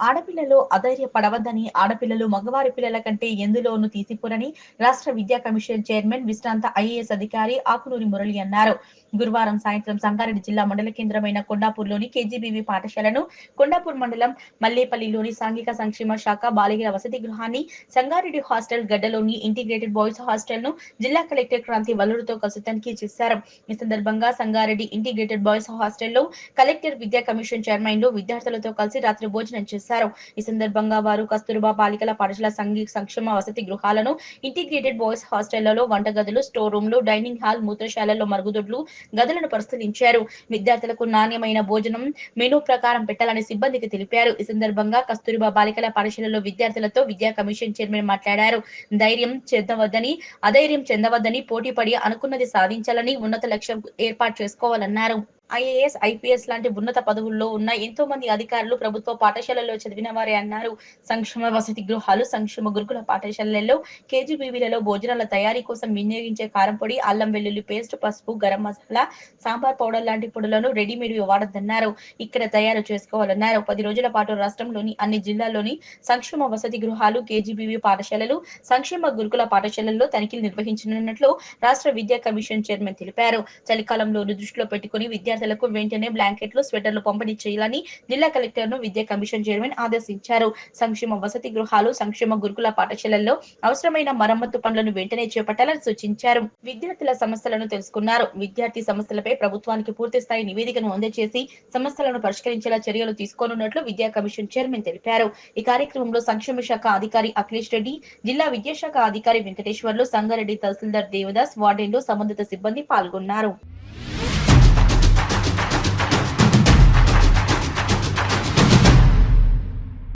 ఆడపిల్లలు అధైర్యపడవద్దని ఆడపిల్లలు మగవారి పిల్లల కంటే ఎందులోనూ తీసిపోరని రాష్ట్ర విద్యా కమిషన్ చైర్మన్ విశ్రాంత ఐఏఎస్ అధికారి ఆకునూరి మురళి అన్నారు. గురువారం సాయంత్రం సంగారెడ్డి జిల్లా మండల కేంద్రమైన కొండాపూర్లోని కేజీబీవీ పాఠశాలను కొండాపూర్ మండలం మల్లేపల్లిలోని సాంఘిక సంక్షేమ శాఖ బాలికల వసతి గృహాన్ని సంగారెడ్డి హాస్టల్ గడ్డలోని ఇంటిగ్రేటెడ్ బాయ్స్ హాస్టల్ను జిల్లా కలెక్టర్ క్రాంతి వల్లుడితో కలిసి తనిఖీ చేశారు. ఈ సందర్భంగా సంగారెడ్డి ఇంటిగ్రేటెడ్ బాయ్స్ హాస్టల్లో కలెక్టర్ విద్యా కమిషన్ చైర్మన్లో విద్యార్థులతో కలిసి రాత్రి భోజనం చేశారు. ఈ సందర్భంగా వారు కస్తూర్బా బాలికల పాఠశాల సంఘీ సంక్షేమ వసతి గృహాలను ఇంటిగ్రేటెడ్ బాయ్స్ హాస్టళ్ళలో వంటగదులు స్టోర్ రూమ్లు డైనింగ్ హాల్ మూత్రశాలల్లో మరుగుదొడ్లు గదులను పరిశీలించారు. విద్యార్థులకు నాణ్యమైన భోజనం మెనూ ప్రకారం పెట్టాలని సిబ్బందికి తెలిపారు. ఈ సందర్భంగా కస్తూరిబా బాలికల పాఠశాలలో విద్యార్థులతో విద్యా కమిషన్ చైర్మన్ మాట్లాడారు. ధైర్యం చెందవద్దని అధైర్యం చెందవద్దని పోటీ పడి అనుకున్నది సాధించాలని ఉన్నత లక్ష్యం ఏర్పాటు చేసుకోవాలన్నారు. ఐఏఎస్ ఐపీఎస్ లాంటి ఉన్నత పదవుల్లో ఉన్న ఎంతో మంది అధికారులు ప్రభుత్వ పాఠశాలల్లో చదివిన వారే అన్నారు. సంక్షేమ వసతి గృహాలు సంక్షేమ గురుకుల పాఠశాలల్లో కేజీబీవీలలో భోజనాల తయారీ కోసం వినియోగించే కారం పొడి అల్లం వెల్లుల్లి పేస్ట్ పసుపు గరం మసాలా సాంబార్ పౌడర్ లాంటి పొడులను రెడీమేడ్ వాడద్దన్నారు. ఇక్కడ తయారు చేసుకోవాలన్నారు. పది రోజుల పాటు రాష్ట్రంలోని అన్ని జిల్లాల్లోని సంక్షేమ వసతి గృహాలు కేజీబీవీ పాఠశాలలు సంక్షేమ గురుకుల పాఠశాలల్లో తనిఖీలు నిర్వహించనున్నట్లు రాష్ట్ర విద్యా కమిషన్ చైర్మన్ తెలిపారు. చలికాలంలోను దృష్టిలో పెట్టుకుని విద్యార్థులకు వెంటనే బ్లాంకెట్లు స్వెటర్లు పంపిణీ చేయాలని జిల్లా కలెక్టర్ను విద్యా కమిషన్ చైర్మన్ ఆదేశించారు. సంక్షేమ వసతి గృహాలు సంక్షేమ గురుకుల పాఠశాలల్లో అవసరమైన మరమ్మతు పనులను వెంటనే చేపట్టాలని సూచించారు. విద్యార్థుల సమస్యలను తెలుసుకున్నారు. విద్యార్థి సమస్యలపై ప్రభుత్వానికి పూర్తి స్థాయి నివేదికను అందజేసి సమస్యలను పరిష్కరించేలా చర్యలు తీసుకోనున్నట్లు విద్యా కమిషన్ చైర్మన్ తెలిపారు. ఈ కార్యక్రమంలో సంక్షేమ శాఖ అధికారి అఖిలేష్ రెడ్డి జిల్లా విద్యాశాఖ అధికారి వెంకటేశ్వర్లు సంగారెడ్డి తహసీల్దార్ దేవదాస్ వార్డెన్లు సంబంధిత సిబ్బంది పాల్గొన్నారు.